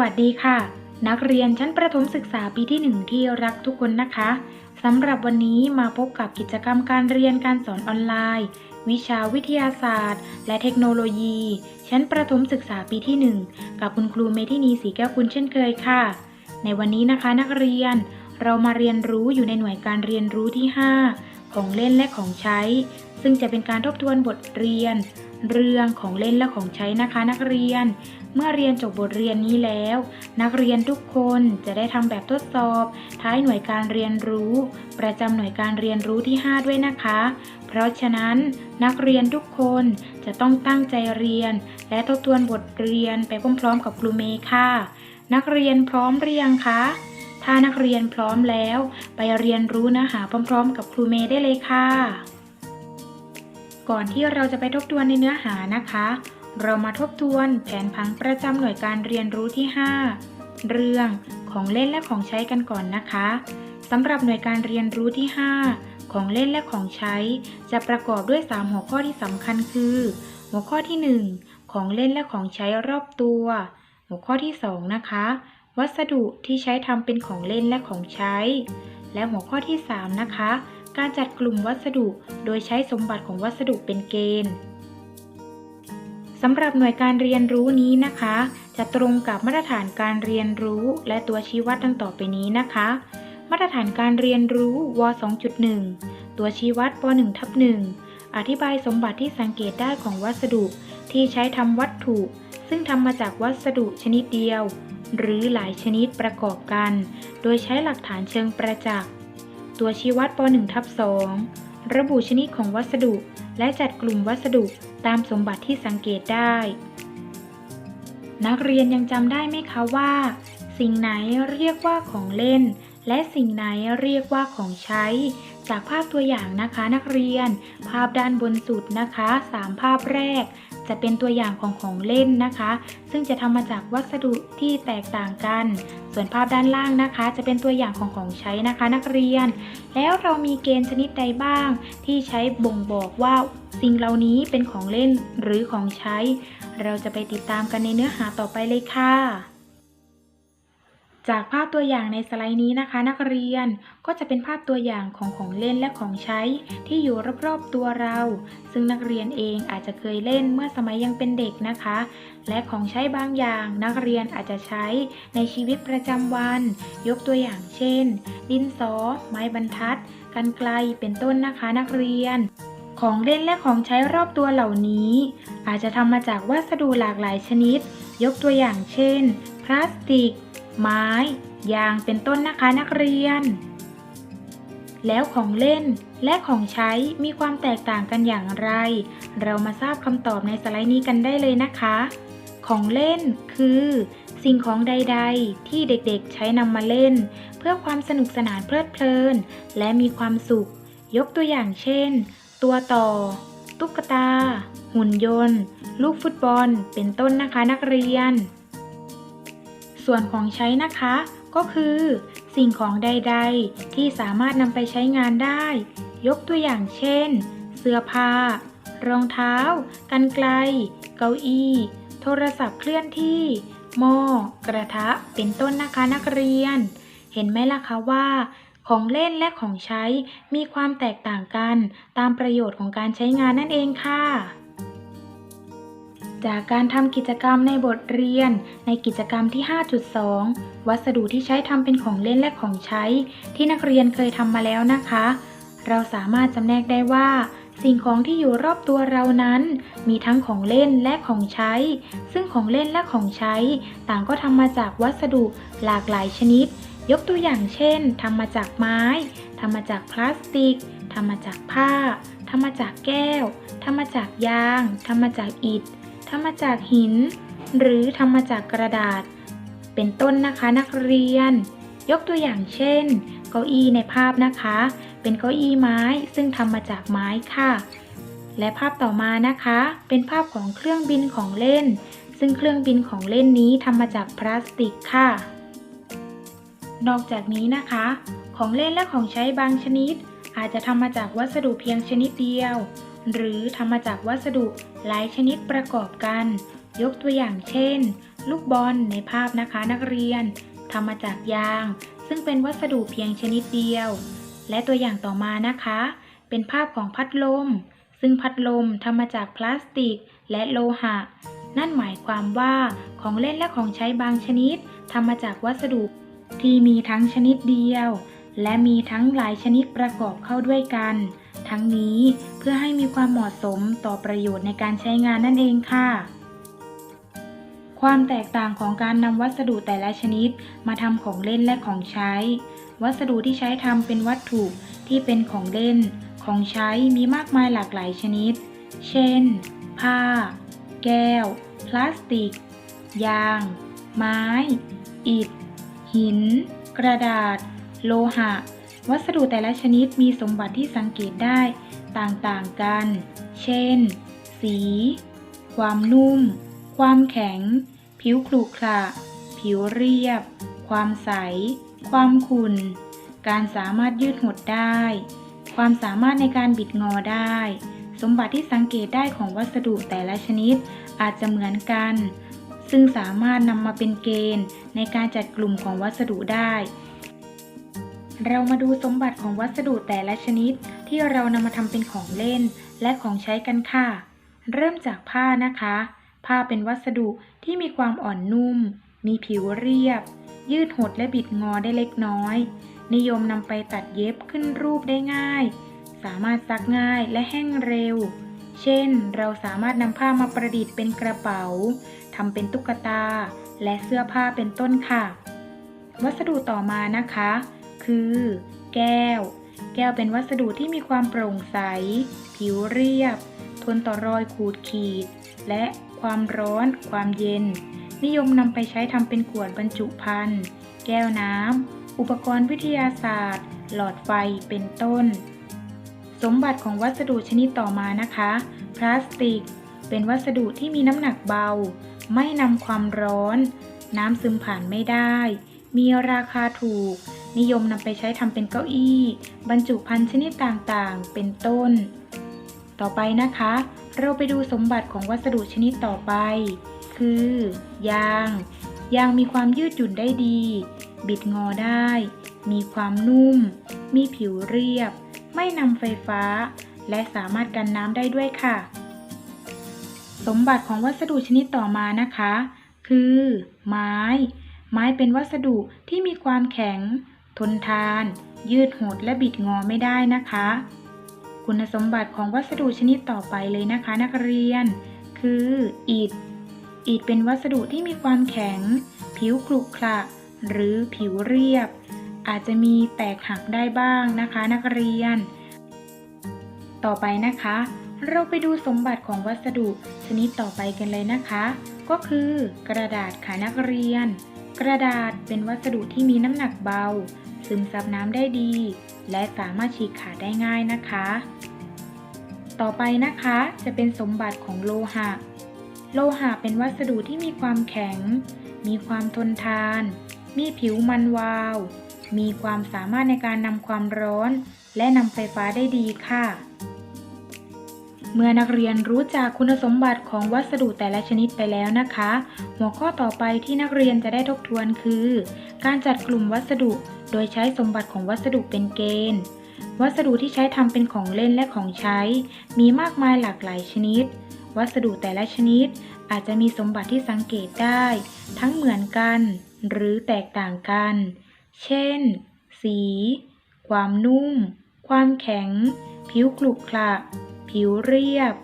วัสดีค่ะ นักเรียนชั้นประถมศึกษาปีที่หนึ่งที่รักทุกคนนะคะสำหรับวันนี้มาพบกับกิจกรรมการเรียนการสอนออนไลน์ วิชาวิทยาศาสตร์ และเทคโนโลยี ชั้นประถมศึกษาปีที่หนึ่งกับคุณครูเมธินีสีแก้วคุณเช่นเคยค่ะ ในวันนี้นะคะนักเรียนเรามาเรียนรู้อยู่ในหน่วยการเรียนรู้ที่ 5 ของเล่นและของใช้ ซึ่งจะเป็นการทบทวนบทเรียน เรื่องของเล่นและของใช้นะคะนักเรียน เมื่อเรียนจบบทเรียนนี้แล้ว นักเรียนทุกคนจะได้ทำแบบทดสอบ ท้ายหน่วยการเรียนรู้ ประจำหน่วยการเรียนรู้ที่ 5 ด้วยนะคะ เพราะฉะนั้น นักเรียนทุกคนจะต้องตั้งใจเรียน และทบทวนบทเรียนไปพร้อมๆ กับครูเมย์ค่ะ นักเรียนพร้อมหรือยังคะถ้านักเรียนพร้อมแล้ว ไปเรียนรู้เนื้อหาพร้อม ๆ กับครูเมย์ได้เลยค่ะ ก่อนที่เราจะไปทบทวนในเนื้อหานะคะ เรามาทบทวนแผนผังประจำหน่วยการเรียนรู้ที่ 5 เรื่องของเล่นและของใช้กันก่อนนะคะสำหรับหน่วยการเรียนรู้ที่ 5 ของเล่นและของใช้ จะประกอบด้วย 3 หัวข้อที่สำคัญคือ หัวข้อที่ 1 ของเล่นและของใช้รอบตัว หัวข้อที่ 2 นะคะ วัสดุที่ใช้ทำเป็นของเล่นและของใช้ และหัวข้อที่ 3 นะคะ การจัดกลุ่มวัสดุโดยใช้สมบัติของวัสดุเป็นเกณฑ์ สำหรับหน่วยการเรียนรู้นี้นะคะ จะตรงกับมาตรฐานการเรียนรู้ และตัวชี้วัดดังต่อไปนี้นะคะ มาตรฐานการเรียนรู้ว 2.1 ตัวชี้วัดป 1 ทับ1อธิบายสมบัติที่สังเกตได้ของวัสดุ ที่ใช้ทำวัตถุ ซึ่งทำมาจากวัสดุชนิดเดียว หรือหลายชนิดประกอบกัน โดยใช้หลักฐานเชิงประจักษ์ ตัวชี้วัดป 1 ทับ2 ระบุชนิดของวัสดุ และจัดกลุ่มวัสดุตามสมบัติที่สังเกตได้ นักเรียนยังจำได้ไหมคะว่า สิ่งไหนเรียกว่าของเล่น และสิ่งไหนเรียกว่าของใช้ จากภาพตัวอย่างนะคะนักเรียน ภาพด้านบนสุดนะคะสามภาพแรก จะเป็นตัวอย่างของของเล่นนะคะ ซึ่งจะทำมาจากวัสดุที่แตกต่างกัน ส่วนภาพด้านล่างนะคะ จะเป็นตัวอย่างของของใช้นะคะ นักเรียน แล้วเรามีเกณฑ์ชนิดใดบ้าง ที่ใช้บ่งบอกว่าสิ่งเหล่านี้เป็นของเล่นหรือของใช้ เราจะไปติดตามกันในเนื้อหาต่อไปเลยค่ะ จากภาพตัวอย่างในสไลด์นี้นะคะ นักเรียนก็จะเป็นภาพตัวอย่างของของเล่นและของใช้ที่อยู่รอบๆตัวเรา ซึ่งนักเรียนเองอาจจะเคยเล่นเมื่อสมัยยังเป็นเด็กนะคะ และของใช้บางอย่างนักเรียนอาจจะใช้ในชีวิตประจำวัน ยกตัวอย่างเช่น ดินสอ ไม้บรรทัดกันไกลเป็นต้นนะคะนักเรียนของเล่นและของใช้รอบตัวเหล่านี้ อาจจะทำมาจากวัสดุหลากหลายชนิด ยกตัวอย่างเช่น พลาสติก ไม้ ยางเป็นต้นนะคะนักเรียน แล้วของเล่นและของใช้มีความแตกต่างกันอย่างไร เรามาทราบคำตอบในสไลด์นี้กันได้เลยนะคะ ของเล่นคือ สิ่งของใด ๆ ที่เด็กๆใช้นำมาเล่น เพื่อความสนุกสนานเพลิดเพลิน และมีความสุข ยกตัวอย่างเช่น ตัวต่อ ตุ๊กตา หุ่นยนต์ ลูกฟุตบอล เป็นต้นนะคะนักเรียน ส่วนของใช้นะคะ ก็คือ สิ่งของใดๆ ที่สามารถนำไปใช้งานได้ ยกตัวอย่างเช่น เสื้อผ้า รองเท้า กันไกล เก้าอี้ โทรศัพท์เคลื่อนที่ หม้อ กระทะ เป็นต้นนะคะนักเรียน เห็นไหมล่ะคะว่าของเล่นและของใช้มีความแตกต่างกัน ตามประโยชน์ของการใช้งานนั่นเองค่ะ จากการทำกิจกรรมในบทเรียน ในกิจกรรมที่ 5.2 วัสดุที่ใช้ทำเป็นของเล่นและของใช้ ที่นักเรียนเคยทำมาแล้วนะคะ เราสามารถจำแนกได้ว่า สิ่งของที่อยู่รอบตัวเรานั้น มีทั้งของเล่นและของใช้ ซึ่งของเล่นและของใช้ ต่างก็ทำมาจากวัสดุหลากหลายชนิด ยกตัวอย่างเช่นทำมาจากไม้ทำมาจากพลาสติกทำมาจากผ้าทำมาจากแก้วทำมาจากยางทำมาจากอิฐ ทำมาจากหิน หรือทำมาจากกระดาษ เป็นต้นนะคะนักเรียน ยกตัวอย่างเช่น เก้าอี้ในภาพนะคะ เป็นเก้าอี้ไม้ซึ่งทำมาจากไม้ค่ะ และภาพต่อมานะคะ เป็นภาพของเครื่องบินของเล่น ซึ่งเครื่องบินของเล่นนี้ทำมาจากพลาสติกค่ะ นอกจากนี้นะคะ ของเล่นและของใช้บางชนิด อาจจะทำมาจากวัสดุเพียงชนิดเดียว หรือทำมาจากวัสดุหลายชนิดประกอบกัน ยกตัวอย่างเช่น ลูกบอลในภาพนะคะนักเรียนทำมาจากยาง ซึ่งเป็นวัสดุเพียงชนิดเดียว และตัวอย่างต่อมานะคะ เป็นภาพของพัดลม ซึ่งพัดลมทำมาจากพลาสติกและโลหะ นั่นหมายความว่าของเล่นและของใช้บางชนิดทำมาจากวัสดุที่มีทั้งชนิดเดียว และมีทั้งหลายชนิดประกอบเข้าด้วยกัน ทั้งนี้เพื่อให้มีความเหมาะสมต่อประโยชน์ในการใช้งานนั่นเองค่ะ ความแตกต่างของการนำวัสดุแต่ละชนิด มาทำของเล่นและของใช้ วัสดุที่ใช้ทำเป็นวัตถุที่เป็นของเล่น ของใช้มีมากมายหลากหลายชนิด เช่น ผ้า แก้ว พลาสติก ยาง ไม้ อิฐ หิน กระดาษ โลหะ วัสดุแต่ละชนิดมีสมบัติที่สังเกตได้ต่างๆกัน เช่น สี ความนุ่ม ความแข็ง ผิวขรุขระ ผิวเรียบ ความใส ความขุ่น การสามารถยืดหดได้ ความสามารถในการบิดงอได้ สมบัติที่สังเกตได้ของวัสดุแต่ละชนิดอาจจะเหมือนกัน ซึ่งสามารถนำมาเป็นเกณฑ์ในการจัดกลุ่มของวัสดุได้ เรามาดูสมบัติของวัสดุแต่ละชนิด ที่เรานำมาทำเป็นของเล่น และของใช้กันค่ะ เริ่มจากผ้านะคะ ผ้าเป็นวัสดุที่มีความอ่อนนุ่ม มีผิวเรียบ ยืดหดและบิดงอได้เล็กน้อย นิยมนำไปตัดเย็บขึ้นรูปได้ง่าย สามารถซักง่ายและแห้งเร็ว เช่น เราสามารถนำผ้ามาประดิษฐ์เป็นกระเป๋าทำเป็นตุ๊กตา และเสื้อผ้าเป็นต้นค่ะ วัสดุต่อมานะคะ คือ แก้ว แก้วเป็นวัสดุที่มีความโปร่งใส ผิวเรียบ ทนต่อรอยขูดขีด และความร้อน ความเย็น นิยมนำไปใช้ทำเป็นขวดบรรจุภัณฑ์ แก้วน้ำ อุปกรณ์วิทยาศาสตร์ หลอดไฟ เป็นต้น สมบัติของวัสดุชนิดต่อมานะคะ พลาสติก เป็นวัสดุที่มีน้ำหนักเบา ไม่นำความร้อน น้ำซึมผ่านไม่ได้ มีราคาถูก นิยมนำไปใช้ทำเป็นเก้าอี้ บรรจุภัณฑ์ชนิดต่างๆ เป็นต้น ต่อไปนะคะ เราไปดูสมบัติของวัสดุชนิดต่อไป คือ ยาง ยางมีความยืดหยุ่นได้ดี บิดงอได้ มีความนุ่ม มีผิวเรียบ ไม่นำไฟฟ้า และสามารถกันน้ำได้ด้วยค่ะ สมบัติของวัสดุชนิดต่อมานะคะ คือ ไม้ไม้เป็นวัสดุที่มีความแข็ง ทนทาน ยืดหดและบิดงอไม่ได้นะคะ คุณสมบัติของวัสดุชนิดต่อไปเลยนะคะ นักเรียน คืออิฐ อิฐเป็นวัสดุที่มีความแข็ง ผิวขรุขระหรือผิวเรียบ อาจจะมีแตกหักได้บ้างนะคะ นักเรียน ต่อไปนะคะ เราไปดูสมบัติของวัสดุชนิดต่อไปกันเลยนะคะ ก็คือกระดาษค่ะนักเรียน กระดาษเป็นวัสดุที่มีน้ำหนักเบา ซึมซับน้ำได้ดี และสามารถฉีกขาดได้ง่ายนะคะ ต่อไปนะคะจะเป็นสมบัติของโลหะ โลหะเป็นวัสดุที่มีความแข็ง มีความทนทาน มีผิวมันวาว มีความสามารถในการนำความร้อน และนำไฟฟ้าได้ดีค่ะเมื่อนักเรียนรู้จักคุณสมบัติของวัสดุแต่ละชนิดไปแล้วนะคะ หัวข้อต่อไปที่นักเรียนจะได้ทบทวนคือ การจัดกลุ่มวัสดุ โดยใช้สมบัติของวัสดุเป็นเกณฑ์ วัสดุที่ใช้ทำเป็นของเล่นและของใช้ มีมากมายหลากหลายชนิด วัสดุแต่ละชนิดอาจจะมีสมบัติที่สังเกตได้ ทั้งเหมือนกัน หรือแตกต่างกัน เช่น สี ความนุ่ม ความแข็ง ผิวกรุขระผิวเรียบ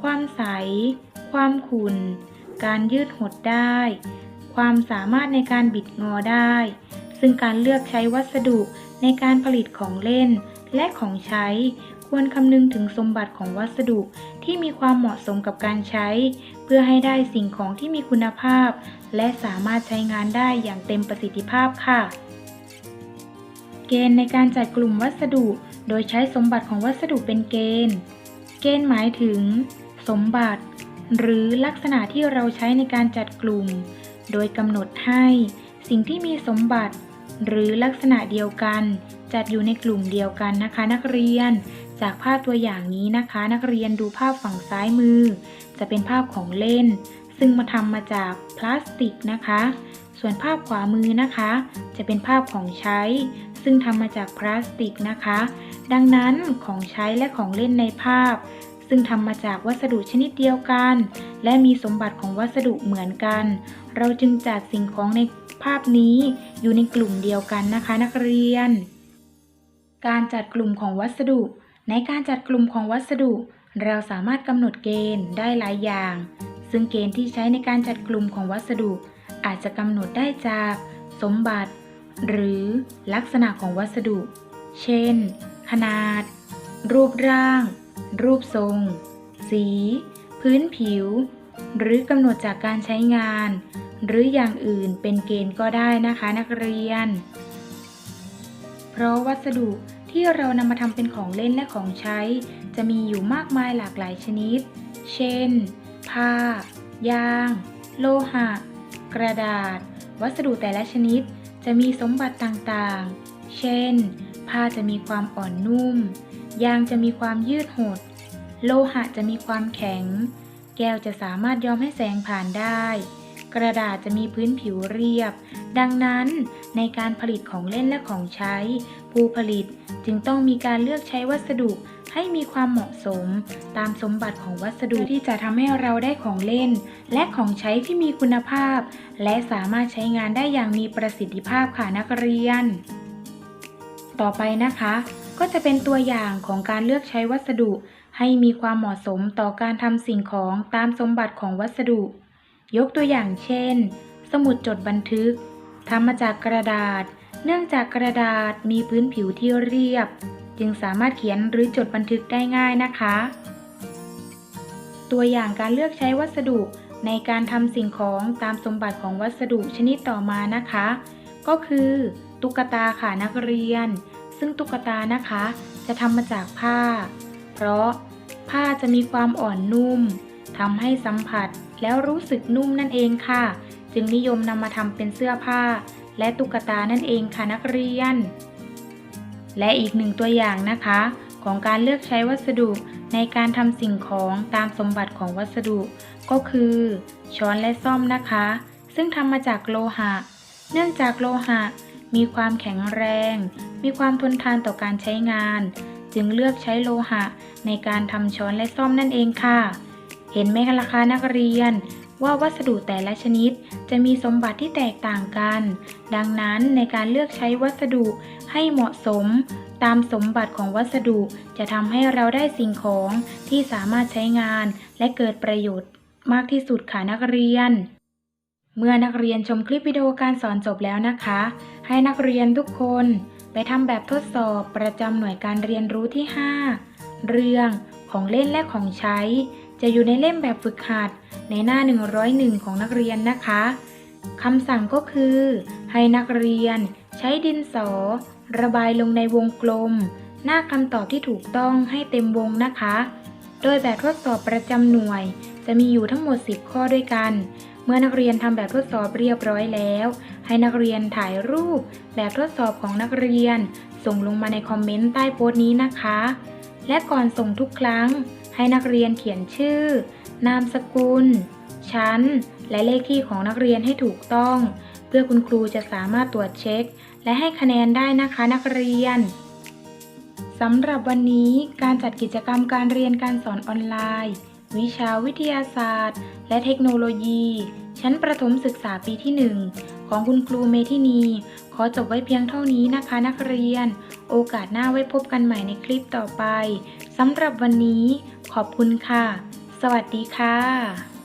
ความใส ความขุ่น การยืดหดได้ ความสามารถในการบิดงอได้ ซึ่งการเลือกใช้วัสดุในการผลิตของเล่น และของใช้ ควรคำนึงถึงสมบัติของวัสดุที่มีความเหมาะสมกับการใช้ เพื่อให้ได้สิ่งของที่มีคุณภาพ และสามารถใช้งานได้อย่างเต็มประสิทธิภาพค่ะ เกณฑ์ในการจัดกลุ่มวัสดุ โดยใช้สมบัติของวัสดุเป็นเกณฑ์ เกณฑ์หมายถึง สมบัติ หรือลักษณะที่เราใช้ในการจัดกลุ่ม โดยกำหนดให้ สิ่งที่มีสมบัติ หรือลักษณะเดียวกัน จัดอยู่ในกลุ่มเดียวกันนะคะ นักเรียน จากภาพตัวอย่างนี้นะคะ นักเรียนดูภาพฝั่งซ้ายมือ จะเป็นภาพของเล่น ซึ่งมาทำมาจากพลาสติกนะคะ ส่วนภาพขวามือนะคะ จะเป็นภาพของใช้ ซึ่งทำมาจากพลาสติกนะคะ ดังนั้นของใช้และของเล่นในภาพ ซึ่งทำมาจากวัสดุชนิดเดียวกัน และมีสมบัติของวัสดุเหมือนกัน เราจึงจัดสิ่งของใน ภาพนี้อยู่ในกลุ่มเดียวกันนะคะนักเรียน การจัดกลุ่มของวัสดุ ในการจัดกลุ่มของวัสดุ เราสามารถกำหนดเกณฑ์ได้หลายอย่าง ซึ่งเกณฑ์ที่ใช้ในการจัดกลุ่มของวัสดุ อาจจะกำหนดได้จากสมบัติ หรือลักษณะของวัสดุ เช่น ขนาด รูปร่าง รูปทรง สี พื้นผิว หรือกำหนดจากการใช้งาน หรืออย่างอื่นเป็นเกณฑ์ก็ได้นะคะนักเรียน เพราะวัสดุที่เรานำมาทำเป็นของเล่นและของใช้ จะมีอยู่มากมายหลากหลายชนิด เช่น ผ้า ยาง โลหะ กระดาษ วัสดุแต่ละชนิดจะมีสมบัติต่างๆ เช่น ผ้าจะมีความอ่อนนุ่ม ยางจะมีความยืดหด โลหะจะมีความแข็ง แก้วจะสามารถยอมให้แสงผ่านได้ กระดาษจะมีพื้นผิวเรียบ ดังนั้นในการผลิตของเล่นและของใช้ ผู้ผลิตจึงต้องมีการเลือกใช้วัสดุให้มีความเหมาะสม ตามสมบัติของวัสดุที่จะทำให้เราได้ของเล่น และของใช้ที่มีคุณภาพ และสามารถใช้งานได้อย่างมีประสิทธิภาพค่ะนักเรียน ต่อไปนะคะ ก็จะเป็นตัวอย่างของการเลือกใช้วัสดุ ให้มีความเหมาะสมต่อการทำสิ่งของตามสมบัติของวัสดุ ยกตัวอย่างเช่น สมุดจดบันทึกทำมาจากกระดาษ เนื่องจากกระดาษมีพื้นผิวที่เรียบ จึงสามารถเขียนหรือจดบันทึกได้ง่ายนะคะ ตัวอย่างการเลือกใช้วัสดุในการทำสิ่งของตามสมบัติของวัสดุชนิดต่อมานะคะ ก็คือ ตุ๊กตาค่ะนักเรียน ซึ่งตุ๊กตานะคะ จะทำมาจากผ้า เพราะผ้าจะมีความอ่อนนุ่ม ทำให้สัมผัสแล้วรู้สึกนุ่มนั่นเองค่ะ จึงนิยมนำมาทำเป็นเสื้อผ้า และตุ๊กตานั่นเองค่ะนักเรียน และอีกหนึ่งตัวอย่างนะคะ ของการเลือกใช้วัสดุในการทำสิ่งของตามสมบัติของวัสดุ ก็คือ ช้อนและซ่อมนะคะ ซึ่งทำมาจากโลหะ เนื่องจากโลหะ มีความแข็งแรง มีความทนทานต่อการใช้งาน จึงเลือกใช้โลหะในการทำช้อนและซ่อมนั่นเองค่ะ เห็นไหมคะล่ะคะนักเรียน ว่าวัสดุแต่ละชนิดจะมีสมบัติที่แตกต่างกัน ดังนั้นในการเลือกใช้วัสดุให้เหมาะสม ตามสมบัติของวัสดุจะทำให้เราได้สิ่งของที่สามารถใช้งานและเกิดประโยชน์มากที่สุดค่ะนักเรียน เมื่อนักเรียนชมคลิปวิดีโอการสอนจบแล้วนะคะ ให้นักเรียนทุกคนไปทำแบบทดสอบประจำหน่วยการเรียนรู้ที่ 5 เรื่องของเล่นและของใช้ จะอยู่ในเล่มแบบฝึกหัดในหน้า 101 ของนักเรียนนะคะคำสั่งก็คือ ให้นักเรียนใช้ดินสอ ระบายลงในวงกลม หน้าคำตอบที่ถูกต้องให้เต็มวงนะคะ โดยแบบทดสอบประจำหน่วย จะมีอยู่ทั้งหมด 10 ข้อด้วยกัน เมื่อนักเรียนทำแบบทดสอบเรียบร้อยแล้ว ให้นักเรียนถ่ายรูป แบบทดสอบของนักเรียน ส่งลงมาในคอมเมนต์ใต้โพสต์นี้นะคะ และก่อนส่งทุกครั้ง ให้นักเรียนเขียนชื่อ นามสกุล ชั้น และเลขที่ของนักเรียนให้ถูกต้อง เพื่อคุณครูจะสามารถตรวจเช็ค และให้คะแนนได้นะคะนักเรียนสำหรับวันนี้การจัดกิจกรรมการเรียนการสอนออนไลน์ วิชาวิทยาศาสตร์ และเทคโนโลยี ชั้นประถมศึกษาปีที่ 1 ของคุณครูเมทินี ขอจบไว้เพียงเท่านี้นะคะนักเรียน โอกาสหน้าไว้พบกันใหม่ในคลิปต่อไปสำหรับวันนี้ ขอบคุณค่ะ สวัสดีค่ะ